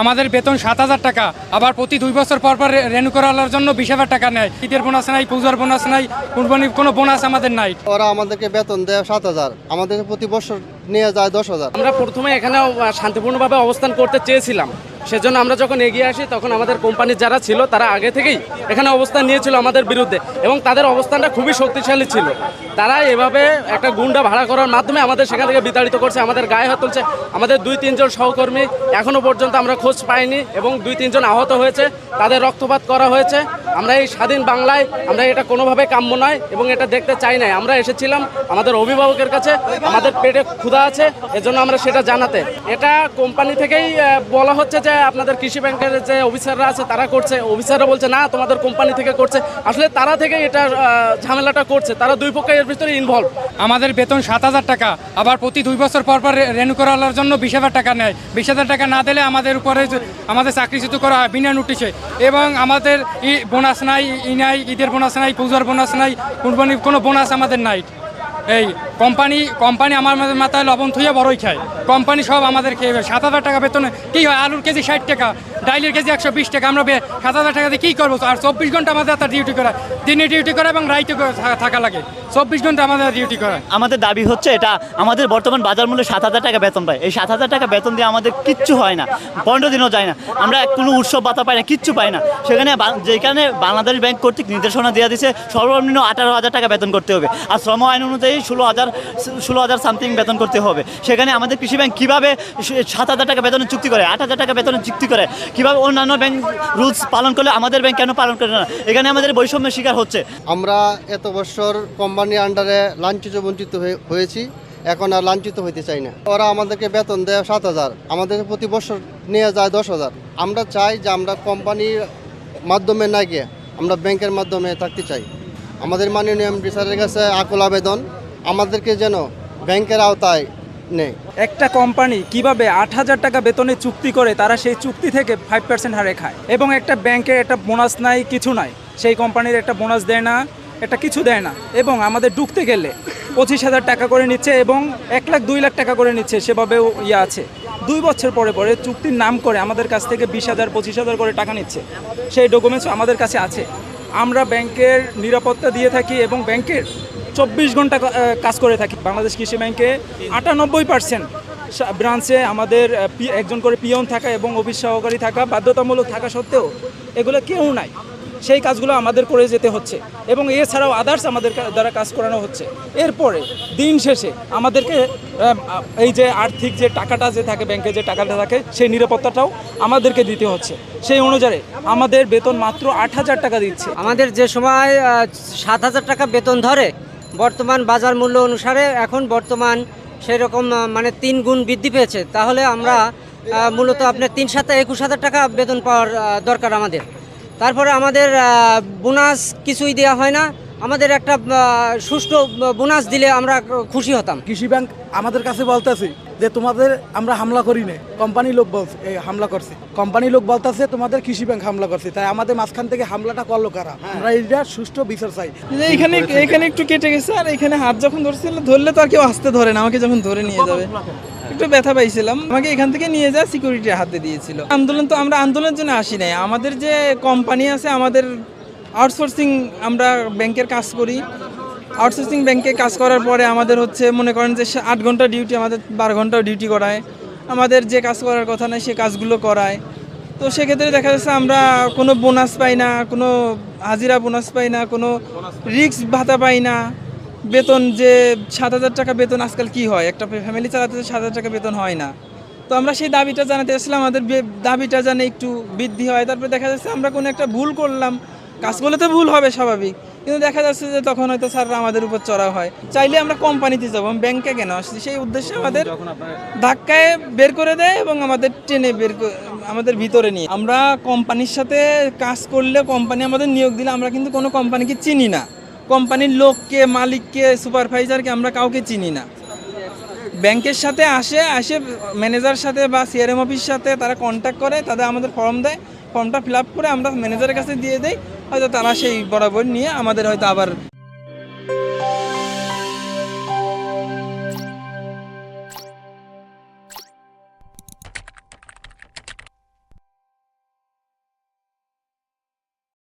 আমাদের বেতন সাত হাজার টাকা, আবার প্রতি দুই বছর পর পর রেনু করার জন্য বিশ হাজার টাকা নেয়। ঈদের বোনাস নাই, পূজার বোনাস নাই কোনো বোনাস আমাদের নাই। ওরা আমাদেরকে বেতন দেয় সাত হাজার। আমাদেরকে প্রতি বছর নিয়ে যায় দশ হাজার। আমরা প্রথমে এখানে শান্তিপূর্ণভাবে অবস্থান করতে চেয়েছিলাম। সেজন্য আমরা যখন এগিয়ে আসি, তখন আমাদের কোম্পানির যারা ছিল, তারা আগে থেকেই এখানে অবস্থান নিয়েছিল আমাদের বিরুদ্ধে এবং তাদের অবস্থানটা খুবই শক্তিশালী ছিল। তারা এভাবে একটা গুন্ডা ভাড়া করার মাধ্যমে আমাদের সেখান থেকে বিতাড়িত করছে, আমাদের গায়ে হাত তুলছে। আমাদের দুই, তিনজন সহকর্মী এখনও পর্যন্ত আমরা খোঁজ পাইনি এবং দুই, তিনজন আহত হয়েছে। তাদের রক্তপাত করা হয়েছে। আমরা এই স্বাধীন বাংলায়, আমরা এটা কোনোভাবে কাম্য নয় এবং এটা দেখতে চাই নাই। আমরা এসেছিলাম আমাদের অভিভাবকের কাছে, আমাদের পেটে ক্ষুধা আছে, এজন্য আমরা সেটা জানাতে। এটা কোম্পানি থেকেই বলা হচ্ছে যে আপনাদের কৃষি ব্যাংকের যে অফিসাররা আছে, তারা করছে। অফিসাররা বলছে, না, তোমাদের কোম্পানি থেকে করছে। আসলে তারা থেকে এটা ঝামেলাটা করছে। তারা দুই পক্ষের এর ভিতরে ইনভলভ আমাদের বেতন সাত হাজার টাকা, আবার প্রতি দুই বছর পর পর রেনু করার জন্য বিশ হাজার টাকা নেয়। বিশ হাজার টাকা না দিলে আমাদের উপরে আমাদের চাকরিচ্যুত করা হয়, বিনা নোটিশে এবং আমাদের ই বোনাস নাই, ই নাই, ঈদের বোনাস নাই, পূজার বোনাস নাই কোনো বোনাস আমাদের নাই। এই কোম্পানি কোম্পানি আমার মাথায়- লবণ থুয়ে বড়ই খায়। কোম্পানি সব আমাদের খেয়ে। সাত হাজার টাকা বেতনে কী হয়? আলুর কেজি ষাট টাকা, ডাইলের কেজি একশো বিশ টাকা। আমরা সাত হাজার টাকা দিয়ে কী করব? আর চব্বিশ ঘণ্টা আমাদের একটা ডিউটি করা। দিনে ডিউটি করা এবং করে থাকা- লাগে। চব্বিশ ঘণ্টা আমাদের ডিউটি করা। আমাদের দাবি হচ্ছে এটা, আমাদের বর্তমান বাজার মূল্যে সাত হাজার টাকা বেতন পায়। এই সাত হাজার টাকা বেতন দিয়ে আমাদের কিচ্ছু হয় না। পনেরো দিনও যায় না। আমরা কোনো উৎসব ভাতা পাই না, কিচ্ছু পাই না। সেখানে যেখানে বাংলাদেশ ব্যাংক কর্তৃক নির্দেশনা দেওয়া দিছে সর্বনিম্ন আঠারো হাজার টাকা বেতন করতে হবে। আর শ্রম আইন অনুযায়ী ষোলো হাজার ষোলো হাজার সামথিং বেতন করতে হবে। সেখানে আমাদের কৃষি ব্যাংক কীভাবে সাত হাজার টাকা বেতনের চুক্তি করে, আট হাজার টাকা বেতনের চুক্তি করে, কীভাবে অন্যান্য ব্যাংক রুলস পালন করলে আমাদের ব্যাংক কেন পালন করে না? এখানে আমাদের বৈষম্যের শিকার হচ্ছে। আমরা এত বছর কোম্পানির আন্ডারে লাঞ্ছিত বঞ্চিত হয়ে- হয়েছি, এখন আর লাঞ্ছিত হইতে চাই না। ওরা আমাদেরকে বেতন দেয় সাত হাজার, আমাদের প্রতি বছর নিয়ে যায় দশ হাজার। আমরা চাই যে আমরা কোম্পানির মাধ্যমে না গিয়ে আমরা ব্যাংকের মাধ্যমে থাকতে চাই। আমাদের মাননীয় এমডি স্যারের কাছে আকুল আবেদন। আমাদেরকে যেন ব্যাংকের আওতায় নেই একটা কোম্পানি কীভাবে আট হাজার টাকা বেতনে চুক্তি করে, তারা সেই চুক্তি থেকে ফাইভ পার্সেন্ট হারে খায়। এবং একটা ব্যাংকের একটা বোনাস নাই, কিছু নাই। সেই কোম্পানির একটা বোনাস দেয় না, একটা কিছু দেয় না। এবং আমাদের ঢুকতে গেলে পঁচিশ হাজার টাকা করে নিচ্ছে এবং এক লাখ, দুই লাখ টাকা করে নিচ্ছে, সেভাবেও ইয়ে আছে। দুই বছর পরে পরে চুক্তির নাম করে আমাদের কাছ থেকে বিশ হাজার, পঁচিশ হাজার করে টাকা নিচ্ছে। সেই ডকুমেন্টস আমাদের কাছে আছে। আমরা ব্যাংকের নিরাপত্তা দিয়ে থাকি এবং ব্যাংকের চব্বিশ ঘণ্টা কাজ করে থাকি বাংলাদেশ কৃষি ব্যাংকে। আটানব্বই পার্সেন্ট ব্রাঞ্চে আমাদের একজন করে পিয়ন থাকা এবং অফিস সহকারী থাকা, বাধ্যতামূলক থাকা সত্ত্বেও এগুলো কেউ নাই। সেই কাজগুলো আমাদের করে যেতে হচ্ছে এবং এছাড়াও আদার্স আমাদের দ্বারা কাজ করানো হচ্ছে। এরপরে দিন শেষে আমাদেরকে এই যে আর্থিক যে টাকাটা যে থাকে, ব্যাংকে যে টাকাটা থাকে, সেই নিরাপত্তাটাও আমাদেরকে দিতে হচ্ছে। সেই অনুযায়ী আমাদের বেতন মাত্র আট হাজার টাকা দিচ্ছে। আমাদের যে সময় সাত হাজার টাকা বেতন ধরে বর্তমান বাজার মূল্য অনুসারে এখন বর্তমান সেই রকম মানে তিন গুণ বৃদ্ধি পেয়েছে। তাহলে আমরা মূলত আপনার তিন সাথে একুশ হাজার টাকা বেতন পাওয়ার দরকার আমাদের। তারপরে আমাদের বোনাস কিছুই দেওয়া হয় না। আমাদের একটা সুষ্ঠু বোনাস দিলে আমরা খুশি হতাম। কৃষি ব্যাংক আমাদের কাছে বলতেছে যে তোমাদের আমরা হামলা করি না কোম্পানি লোক বলছে এই হামলা করছে। কোম্পানি লোক বলতেছে তোমাদের কৃষি ব্যাংক হামলা করছে। তাই আমাদের মাঝখান থেকে হামলাটা করল কারা? আমরা এইটা সুষ্ঠু বিচার চাই। যে এখানে এখানে একটু কেটে গেছে আর এখানে হাত যখন ধরছিল ধরলে তো আর কেউ আসতে ধরে না আমাকে যখন ধরে নিয়ে যাবে। একটু ব্যথা পাইছিলাম। আমাকে এখান থেকে নিয়ে যা সিকিউরিটির হাতে দিয়েছিল। আন্দোলন তো আমরা আন্দোলনের জন্য আসি নাই। আমাদের যে কোম্পানি আছে আমাদের আউটসোর্সিং আমরা ব্যাংকের কাজ করি। আউটসোর্সিং ব্যাংকে কাজ করার পরে আমাদের হচ্ছে মনে করেন যে আট ঘণ্টা ডিউটি আমাদের বারো ঘণ্টা ডিউটি করায়। আমাদের যে কাজ করার কথা নয় সে কাজগুলো করায়। তো সেক্ষেত্রে দেখা যাচ্ছে আমরা কোনো বোনাস পাই না, কোনো হাজিরা বোনাস পাই না, কোনো রিক্স ভাতা পাই না। বেতন যে সাত হাজার টাকা বেতন আজকাল কি হয়? একটা ফ্যামিলি চালাতে সাত হাজার টাকা বেতন হয় না। তো আমরা সেই দাবিটা জানাতে আসলাম আমাদের দাবিটা জানে একটু বৃদ্ধি হয়। তারপরে দেখা যাচ্ছে আমরা কোনো একটা ভুল করলাম। কাজ করলে তো ভুল হবে স্বাভাবিক। কিন্তু দেখা যাচ্ছে যে তখন হয়তো স্যাররা আমাদের উপর চড়া হয়। চাইলে আমরা কোম্পানিতে যাব ব্যাংকে কেন আসছি? সেই উদ্দেশ্যে আমাদের ধাক্কায় বের করে দেয় এবং আমাদের ট্রেনে বের আমাদের ভিতরে নিয়ে। আমরা কোম্পানির সাথে কাজ করলে কোম্পানি আমাদের নিয়োগ দিলে আমরা কিন্তু কোনো কোম্পানিকে চিনি না। কোম্পানির লোককে মালিককে সুপারভাইজারকে আমরা কাউকে চিনি না। ব্যাংকের সাথে আসে আসে ম্যানেজার সাথে বা সিআরএম অফিস সাথে তারা কন্ট্যাক্ট করে তাদের আমাদের ফর্ম দেয়। ফর্মটা ফিল আপ করে আমরা ম্যানেজারের কাছে দিয়ে দেই। হয়তো তারা সেই বরাবর নিয়ে আমাদের হয়তো আবার